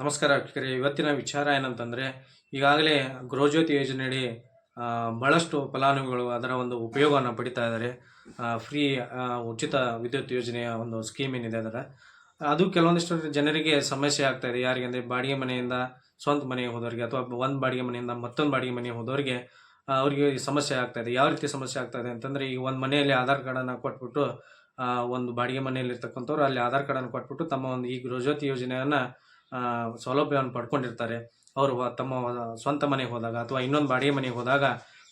ನಮಸ್ಕಾರ ವೀಕ್ಷಕರೇ. ಇವತ್ತಿನ ವಿಚಾರ ಏನಂತಂದರೆ, ಈಗಾಗಲೇ ಗೃಹಜ್ಯೋತಿ ಯೋಜನೆಯಡಿ ಭಾಳಷ್ಟು ಫಲಾನುಭವಿಗಳು ಅದರ ಒಂದು ಉಪಯೋಗವನ್ನು ಪಡಿತಾ ಇದ್ದಾರೆ. ಫ್ರೀ ಉಚಿತ ವಿದ್ಯುತ್ ಯೋಜನೆಯ ಒಂದು ಸ್ಕೀಮ್ ಏನಿದೆ ಅದರ. ಅದು ಕೆಲವೊಂದಿಷ್ಟು ಜನರಿಗೆ ಸಮಸ್ಯೆ ಆಗ್ತಾ ಇದೆ. ಯಾರಿಗೆ ಅಂದರೆ ಬಾಡಿಗೆ ಮನೆಯಿಂದ ಸ್ವಂತ ಮನೆಗೆ ಹೋದವರಿಗೆ ಅಥವಾ ಒಂದು ಬಾಡಿಗೆ ಮನೆಯಿಂದ ಮತ್ತೊಂದು ಬಾಡಿಗೆ ಮನೆಗೆ ಹೋದವರಿಗೆ ಅವರಿಗೆ ಸಮಸ್ಯೆ ಆಗ್ತಾ ಇದೆ. ಯಾವ ರೀತಿ ಸಮಸ್ಯೆ ಆಗ್ತಾ ಇದೆ ಅಂತಂದರೆ, ಈಗ ಒಂದು ಮನೆಯಲ್ಲಿ ಆಧಾರ್ ಕಾರ್ಡನ್ನು ಕೊಟ್ಬಿಟ್ಟು ಒಂದು ಬಾಡಿಗೆ ಮನೆಯಲ್ಲಿ ಇರ್ತಕ್ಕಂಥವ್ರು ಅಲ್ಲಿ ಆಧಾರ್ ಕಾರ್ಡನ್ನು ಕೊಟ್ಬಿಟ್ಟು ತಮ್ಮ ಒಂದು ಈ ಗೃಹಜ್ಯೋತಿ ಯೋಜನೆಯನ್ನು ಸೌಲಭ್ಯವನ್ನು ಪಡ್ಕೊಂಡಿರ್ತಾರೆ. ಅವರು ತಮ್ಮ ಸ್ವಂತ ಮನೆಗೆ ಹೋದಾಗ ಅಥವಾ ಇನ್ನೊಂದು ಬಾಡಿಗೆ ಮನೆಗೆ ಹೋದಾಗ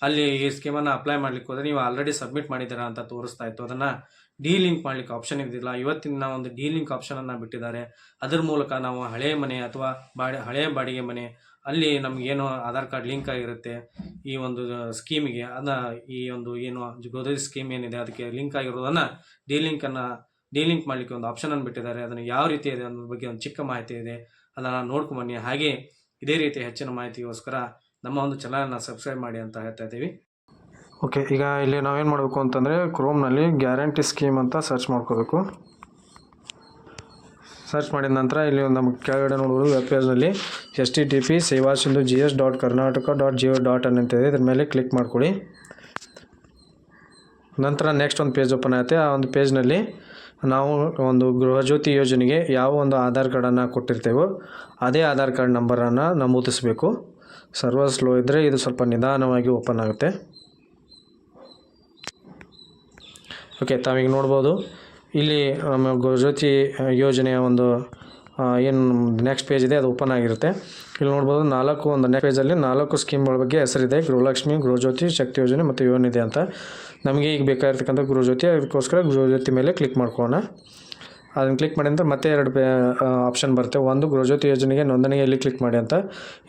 ಅಲ್ಲಿ ಈ ಸ್ಕೀಮನ್ನು ಅಪ್ಲೈ ಮಾಡ್ಲಿಕ್ಕೆ ಹೋದ್ರೆ ನೀವು ಆಲ್ರೆಡಿ ಸಬ್ಮಿಟ್ ಮಾಡಿದ್ದೀರಾ ಅಂತ ತೋರಿಸ್ತಾ ಇತ್ತು. ಅದನ್ನು ಲಿಂಕ್ ಮಾಡ್ಲಿಕ್ಕೆ ಆಪ್ಷನ್ ಇದ್ದಿಲ್ಲ. ಇವತ್ತಿನ ಒಂದು ಲಿಂಕ್ ಆಪ್ಷನನ್ನು ಬಿಟ್ಟಿದ್ದಾರೆ. ಅದ್ರ ಮೂಲಕ ನಾವು ಹಳೆಯ ಮನೆ ಅಥವಾ ಬಾಡಿ ಹಳೆಯ ಬಾಡಿಗೆ ಮನೆ, ಅಲ್ಲಿ ನಮಗೇನು ಆಧಾರ್ ಕಾರ್ಡ್ ಲಿಂಕ್ ಆಗಿರುತ್ತೆ. ಈ ಒಂದು ಸ್ಕೀಮಿಗೆ ಅದನ್ನ ಈ ಒಂದು ಏನು ಗೋದರಿ ಸ್ಕೀಮ್ ಏನಿದೆ ಅದಕ್ಕೆ ಲಿಂಕ್ ಆಗಿರೋದನ್ನು ಡಿ ಲಿಂಕನ್ನು ಡಿ ಲಿಂಕ್ ಮಾಡಲಿಕ್ಕೆ ಒಂದು ಆಪ್ಷನನ್ನು ಬಿಟ್ಟಿದ್ದಾರೆ. ಅದನ್ನು ಯಾವ ರೀತಿ ಇದೆ ಅನ್ನೋದ್ರ ಬಗ್ಗೆ ಒಂದು ಚಿಕ್ಕ ಮಾಹಿತಿ ಇದೆ. ಅದನ್ನು ನೋಡ್ಕೊಂಬನ್ನಿ. ಹಾಗೆ ಇದೇ ರೀತಿ ಹೆಚ್ಚಿನ ಮಾಹಿತಿಗೋಸ್ಕರ ನಮ್ಮ ಒಂದು ಚಾನಲನ್ನು ಸಬ್ಸ್ಕ್ರೈಬ್ ಮಾಡಿ ಅಂತ ಹೇಳ್ತಾ ಇದ್ದೀವಿ. ಓಕೆ ಈಗ ಇಲ್ಲಿ ನಾವೇನು ಮಾಡಬೇಕು ಅಂತಂದರೆ ಕ್ರೋಮ್ನಲ್ಲಿ ಗ್ಯಾರಂಟಿ ಸ್ಕೀಮ್ ಅಂತ ಸರ್ಚ್ ಮಾಡ್ಕೋಬೇಕು. ಸರ್ಚ್ ಮಾಡಿದ ನಂತರ ಇಲ್ಲಿ ಒಂದು ನಮಗೆ ಕೆಳಗಡೆ ನೋಡೋದು web ಪೇಜ್ನಲ್ಲಿ S T T P Seva Sindhu G S dot Karnataka dot G O dot in ಅಂತಿದೆ ಇದ್ರ ಮೇಲೆ ಕ್ಲಿಕ್ ಮಾಡ್ಕೊಳ್ಳಿ ನಂತರ ನೆಕ್ಸ್ಟ್ ಒಂದು ಪೇಜ್ ಓಪನ್ ಆಗುತ್ತೆ. ಆ ಒಂದು ಪೇಜ್ನಲ್ಲಿ ನಾವು ಒಂದು ಗೃಹಜ್ಯೋತಿ ಯೋಜನೆಗೆ ಯಾವ ಒಂದು ಆಧಾರ್ ಕಾರ್ಡನ್ನು ಕೊಟ್ಟಿರ್ತೇವೋ ಅದೇ ಆಧಾರ್ ಕಾರ್ಡ್ ನಂಬರನ್ನು ನಮೂದಿಸಬೇಕು. ಸರ್ವರ್ ಸ್ಲೋ ಇದ್ದರೆ ಇದು ಸ್ವಲ್ಪ ನಿಧಾನವಾಗಿ ಓಪನ್ ಆಗುತ್ತೆ. ಓಕೆ, ತಾವೀಗ ನೋಡ್ಬೋದು. ಇಲ್ಲಿ ನಮ್ಮ ಗೃಹಜ್ಯೋತಿ ಯೋಜನೆಯ ಒಂದು ಏನು ನೆಕ್ಸ್ಟ್ ಪೇಜ್ ಇದೆ, ಅದು ಓಪನ್ ಆಗಿರುತ್ತೆ. ಇಲ್ಲಿ ನೋಡ್ಬೋದು ನಾಲ್ಕು, ಒಂದು ನೆಕ್ಸ್ಟ್ ಪೇಜಲ್ಲಿ ನಾಲ್ಕು ಸ್ಕೀಮ್ಗಳ ಬಗ್ಗೆ ಹೆಸರಿದೆ. ಗೃಹಲಕ್ಷ್ಮಿ, ಗೃಹಜ್ಯೋತಿ, ಶಕ್ತಿ ಯೋಜನೆ ಮತ್ತು ಯೋನಿದೆ ಅಂತ. ನಮಗೆ ಈಗ ಬೇಕಾಗಿರ್ತಕ್ಕಂಥ ಗೃಹಜ್ಯೋತಿ, ಅದಕ್ಕೋಸ್ಕರ ಗೃಹಜ್ಯೋತಿ ಮೇಲೆ ಕ್ಲಿಕ್ ಮಾಡ್ಕೊಳ್ಳೋಣ. ಅದನ್ನು ಕ್ಲಿಕ್ ಮಾಡಿ ಅಂತ ಮತ್ತೆ ಎರಡು ಪೇ ಆಪ್ಷನ್ ಬರುತ್ತೆ. ಒಂದು, ಗೃಹಜ್ಯೋತಿ ಯೋಜನೆಗೆ ನೋಂದಣಿಯಲ್ಲಿ ಕ್ಲಿಕ್ ಮಾಡಿ ಅಂತ.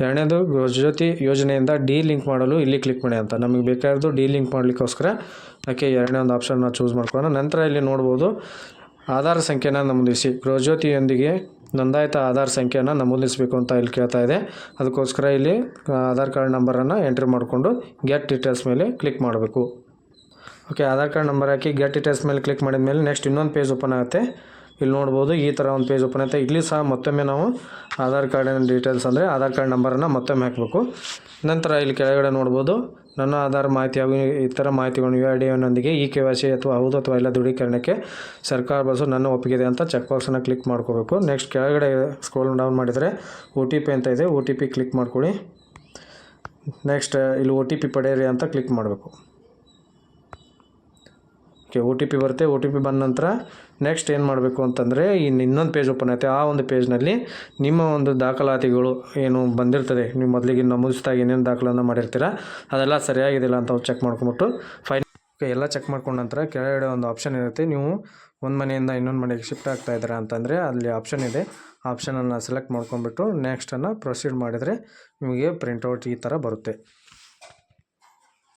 ಎರಡನೇದು, ಗೃಹಜ್ಯೋತಿ ಯೋಜನೆಯಿಂದ ಡಿ ಲಿಂಕ್ ಮಾಡಲು ಇಲ್ಲಿ ಕ್ಲಿಕ್ ಮಾಡಿ ಅಂತ. ನಮಗೆ ಬೇಕಾಗಿರೋದು ಡಿ ಲಿಂಕ್ ಮಾಡಲಿಕ್ಕೋಸ್ಕರ. ಅದಕ್ಕೆ ಎರಡನೇ ಒಂದು ಆಪ್ಷನ್ನ ಚೂಸ್ ಮಾಡ್ಕೊಳ್ಳೋಣ. ನಂತರ ಇಲ್ಲಿ ನೋಡ್ಬೋದು, ಆಧಾರ್ ಸಂಖ್ಯೆನ ನಮೂದಿಸಿ. ಗೃಹಜ್ಯೋತಿಯೊಂದಿಗೆ ನೋಂದಾಯಿತ ಆಧಾರ್ ಸಂಖ್ಯೆಯನ್ನು ನಮೂದಿಸಬೇಕು ಅಂತ ಇಲ್ಲಿ ಕೇಳ್ತಾ ಇದೆ. ಅದಕ್ಕೋಸ್ಕರ ಇಲ್ಲಿ ಆಧಾರ್ ಕಾರ್ಡ್ ನಂಬರನ್ನು ಎಂಟ್ರಿ ಮಾಡಿಕೊಂಡು ಗೆಟ್ ಡೀಟೇಲ್ಸ್ ಮೇಲೆ ಕ್ಲಿಕ್ ಮಾಡಬೇಕು. ಓಕೆ ಆಧಾರ್ ಕಾರ್ಡ್ ನಂಬರ್ ಹಾಕಿ ಗೆಟ್ ಡೀಟೇಲ್ಸ್ ಮೇಲೆ ಕ್ಲಿಕ್ ಮಾಡಿದ ಮೇಲೆ ನೆಕ್ಸ್ಟ್ ಇನ್ನೊಂದು ಪೇಜ್ ಓಪನ್ ಆಗುತ್ತೆ. ಇಲ್ಲಿ ನೋಡ್ಬೋದು ಈ ಥರ ಒಂದು ಪೇಜ್ ಓಪನ್ ಆಗುತ್ತೆ. ಇಲ್ಲಿ ಸಹ ಮತ್ತೊಮ್ಮೆ ನಾವು ಆಧಾರ್ ಕಾರ್ಡಿನ ಡೀಟೇಲ್ಸ್ ಅಂದರೆ ಆಧಾರ್ ಕಾರ್ಡ್ ನಂಬರನ್ನು ಮತ್ತೊಮ್ಮೆ ಹಾಕಬೇಕು. ನಂತರ ಇಲ್ಲಿ ಕೆಳಗಡೆ ನೋಡ್ಬೋದು ನನ್ನ ಆಧಾರ್ ಮಾಹಿತಿ ಹಾಗೂ ಇತರ ಮಾಹಿತಿಗಳನ್ನು ಯು ಐ ಡಿಯೊಂದಿಗೆ ಈ ಕೆ ವೈ ಸಿ ಅಥವಾ ಹೌದು ಅಥವಾ ಇಲ್ಲ ದೃಢೀಕರಣಕ್ಕೆ ಸರ್ಕಾರ ಬಸ್ಸು ನನ್ನ ಒಪ್ಪಿಗೆ ಅಂತ ಚೆಕ್ ಬಾಕ್ಸನ್ನು ಕ್ಲಿಕ್ ಮಾಡ್ಕೋಬೇಕು. ನೆಕ್ಸ್ಟ್ ಕೆಳಗಡೆ ಸ್ಕ್ರೋಲ್ ಡೌನ್ ಮಾಡಿದರೆ ಒ ಟಿ ಪಿ ಅಂತ ಇದೆ. ಒ ಟಿ ಪಿ ಕ್ಲಿಕ್ ಮಾಡ್ಕೊಳ್ಳಿ. ನೆಕ್ಸ್ಟ್ ಇಲ್ಲಿ ಒ ಟಿ ಪಿ ಪಡೆಯಿರಿ ಅಂತ ಕ್ಲಿಕ್ ಮಾಡಬೇಕು. ಓಕೆ ಒ ಟಿ ಪಿ ಬರುತ್ತೆ. ಒ ಟಿ ಪಿ ಬಂದ ನಂತರ ನೆಕ್ಸ್ಟ್ ಏನು ಮಾಡಬೇಕು ಅಂತಂದರೆ ಇನ್ನು ಇನ್ನೊಂದು ಪೇಜ್ ಓಪನ್ ಆಗುತ್ತೆ ಆ ಒಂದು ಪೇಜ್ನಲ್ಲಿ ನಿಮ್ಮ ಒಂದು ದಾಖಲಾತಿಗಳು ಏನು ಬಂದಿರ್ತದೆ. ನೀವು ಮೊದಲಿಗೆ ನಮೂದಿಸಿದಾಗ ಏನೇನು ದಾಖಲನ್ನು ಮಾಡಿರ್ತೀರ, ಅದೆಲ್ಲ ಸರಿಯಾಗಿದೆಯಲ್ಲ ಅಂತ ಚೆಕ್ ಮಾಡ್ಕೊಂಬಿಟ್ಟು ಫೈನ್ ಎಲ್ಲ ಚೆಕ್ ಮಾಡ್ಕೊಂಡ ನಂತರ ಕೆಳಗಡೆ ಒಂದು ಆಪ್ಷನ್ ಇರುತ್ತೆ. ನೀವು ಒಂದು ಮನೆಯಿಂದ ಇನ್ನೊಂದು ಮನೆಗೆ ಶಿಫ್ಟ್ ಆಗ್ತಾ ಇದ್ದೀರಾ ಅಂತಂದರೆ ಅಲ್ಲಿ ಆಪ್ಷನ್ ಇದೆ. ಆಪ್ಷನನ್ನು ಸೆಲೆಕ್ಟ್ ಮಾಡ್ಕೊಂಬಿಟ್ಟು ನೆಕ್ಸ್ಟನ್ನು ಪ್ರೊಸೀಡ್ ಮಾಡಿದರೆ ನಿಮಗೆ ಪ್ರಿಂಟೌಟ್ ಈ ಥರ ಬರುತ್ತೆ.